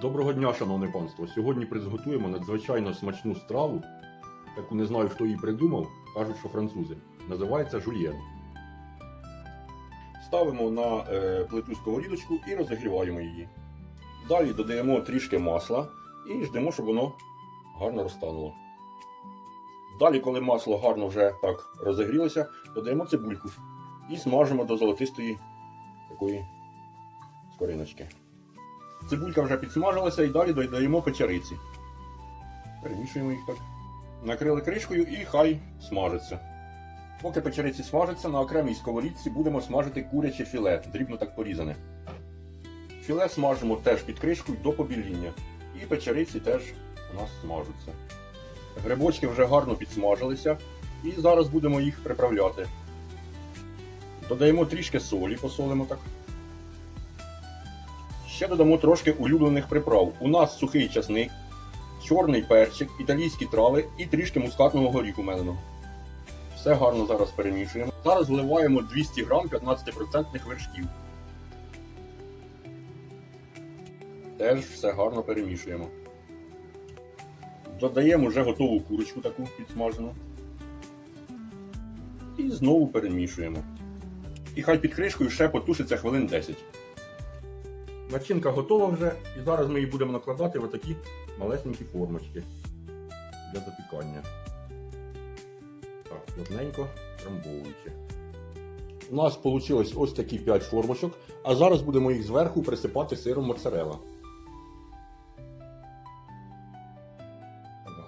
Доброго дня, шановне панство. Сьогодні приготуємо надзвичайно смачну страву, яку не знаю, хто її придумав, кажуть, що французи. Називається жульєн. Ставимо на е, плиту сковорідочку і розігріваємо її. Далі додаємо трішки масла і ждемо, щоб воно гарно розтануло. Далі, коли масло гарно вже так розігрілося, додаємо цибульку і смажимо до золотистої такої скориночки. Цибулька вже підсмажилася і далі додаємо печериці. Перемішуємо їх так. Накрили кришкою і хай смажиться. Поки печериці смажаться, на окремій сковорідці будемо смажити куряче філе, дрібно так порізане. Філе смажимо теж під кришкою до побіління. І печериці теж у нас смажуться. Грибочки вже гарно підсмажилися, і зараз будемо їх приправляти. Додаємо трішки солі, посолимо так. Ще додамо трошки улюблених приправ. У нас сухий часник, чорний перчик, італійські трави і трішки мускатного горіху меленого. Все гарно зараз перемішуємо. Зараз вливаємо 200 грам 15% вершків. Теж все гарно перемішуємо. Додаємо вже готову курочку таку підсмажену. І знову перемішуємо. І хай під кришкою ще потушиться хвилин 10. Начинка готова вже, і зараз ми її будемо накладати в отакі малесенькі формочки для запікання. Так, плотненько трамбовуючи. У нас вийшло ось такі 5 формочок, а зараз будемо їх зверху присипати сиром моцарелла.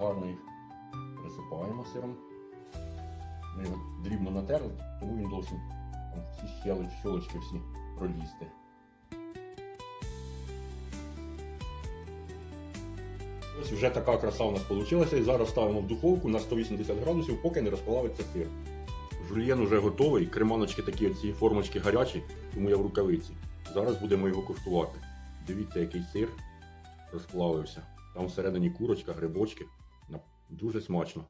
Гарно їх присипаємо сиром. Ми його дрібно натерли, тому він там всі щелочки всі пролізти. Ось вже така краса у нас вийшла, і зараз ставимо в духовку на 180 градусів, поки не розплавиться сир. Жульєн уже готовий, креманочки такі оці формочки гарячі, тому я в рукавиці. Зараз будемо його куштувати. Дивіться, який сир розплавився. Там всередині курочка, грибочки. Дуже смачно.